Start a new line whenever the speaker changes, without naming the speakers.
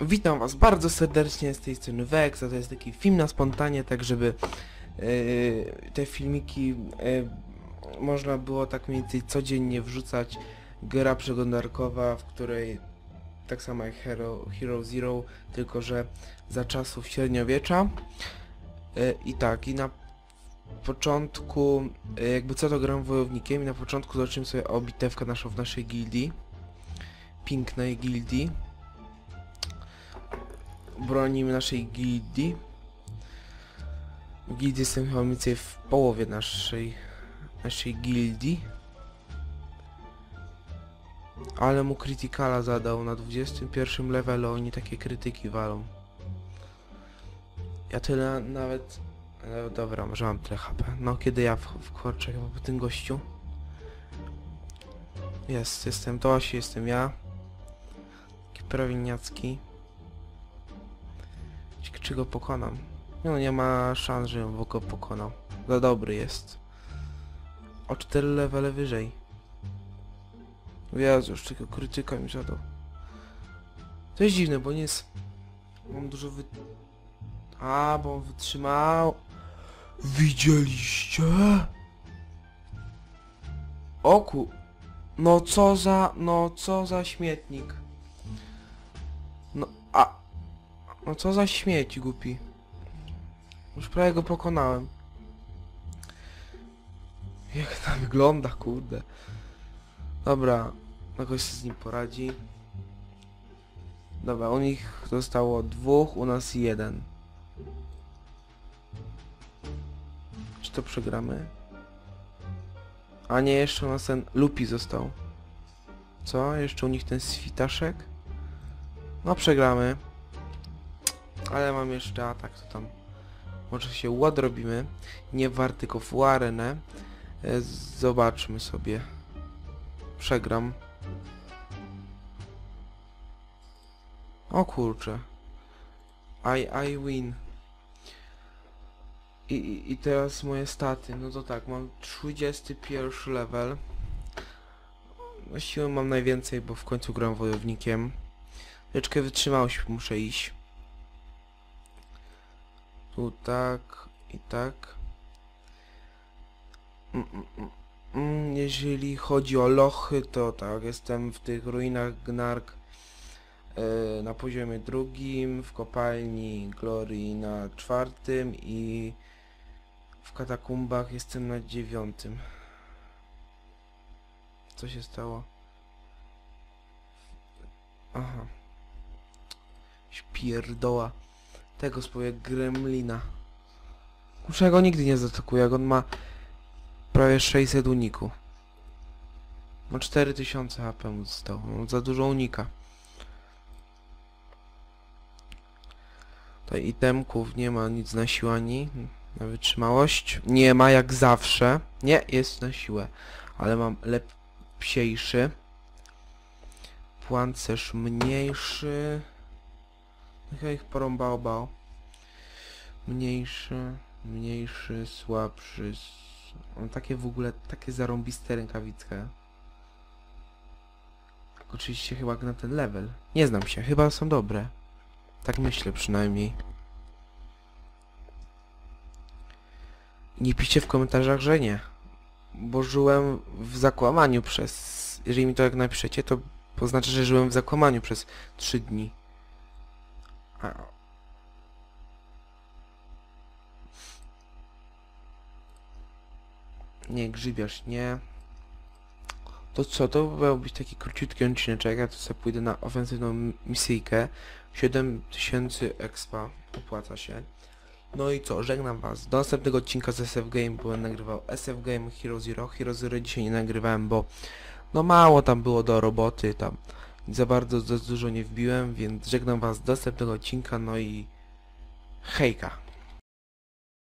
Witam was bardzo serdecznie z tej strony Vex, a to jest taki film na spontanie, tak żeby yy, te filmiki yy, można było tak mniej więcej codziennie wrzucać. Gra przeglądarkowa, w której tak samo jak Hero, Hero Zero, tylko że za czasów średniowiecza. Yy, I tak, i na początku, yy, jakby co to gram wojownikiem i na początku zobaczymy sobie o bitewkę naszą w naszej gildii. Pięknej gildii bronimy naszej gildii. Gildii jestem chyba mniej więcej w połowie naszej, naszej gildii. Ale mu krytykala zadał na 21 levelu, oni takie krytyki walą. Ja tyle nawet... No dobra, może mam tyle HP. No kiedy ja wkroczę chyba po tym gościu. Jest, jestem, to właśnie jestem ja. Taki prawilniacki. Czy go pokonam. No nie ma szans, żebym go pokonał. Za dobry jest. O 4 levele wyżej. Jezu, już tylko krytyka mi zadał. To jest dziwne, bo nie jest... Mam dużo wy... A, bo on wytrzymał... Widzieliście? Oku... No co za... No co za śmietnik. No, a... No co za śmieć, głupi. Już prawie go pokonałem. Jak tam wygląda, kurde. Dobra, jakoś się z nim poradzi. Dobra, u nich zostało dwóch, u nas jeden. Czy to przegramy? A nie, jeszcze u nas ten Lupi został. Co? Jeszcze u nich ten switaszek? No przegramy. Ale mam jeszcze atak, to tam może się ładrobimy. Nie war, tylko w arenę. E, Zobaczmy sobie. Przegram. O kurczę. I, I win. I, i, I teraz moje staty. No to tak, mam 31 level. Właściwie mam najwięcej, bo w końcu gram wojownikiem. Troszeczkę wytrzymałość muszę iść. Tu tak i tak. Mm, mm, mm, Jeżeli chodzi o lochy, to tak, jestem w tych ruinach Gnark e, na poziomie drugim, w kopalni Glory na czwartym i w katakumbach jestem na dziewiątym. Co się stało? Aha. Śpierdoła tego swoje gremlina. Ja go nigdy nie zaatakuję, jak on ma prawie 600 uniku. Ma 4000 HP mu zostało, on za dużo unika. Tutaj itemków nie ma nic na siłę ani na wytrzymałość. Nie ma jak zawsze. Nie, jest na siłę. Ale mam lepsiejszy. Pancerz mniejszy. Chyba ich porąbało bał. Mniejszy, mniejszy, słabszy. On takie w ogóle, takie zarąbiste rękawice. Tak Oczywiście chyba na ten level. Nie znam się, chyba są dobre. Tak myślę przynajmniej. Nie piszcie w komentarzach, że nie. Bo żyłem w zakłamaniu przez... Jeżeli mi to jak napiszecie, to oznacza, że żyłem w zakłamaniu przez 3 dni. Nie, grzybiarz, nie. To co, to miał być taki króciutki odcineczek, ja to sobie pójdę na ofensywną misyjkę. 7000 expa, opłaca się. No i co, żegnam was. Do następnego odcinka z SF Game, będę nagrywał SF Game Hero Zero. Hero Zero dzisiaj nie nagrywałem, bo no mało tam było do roboty, tam za bardzo za dużo nie wbiłem, więc żegnam was do następnego odcinka, no i hejka.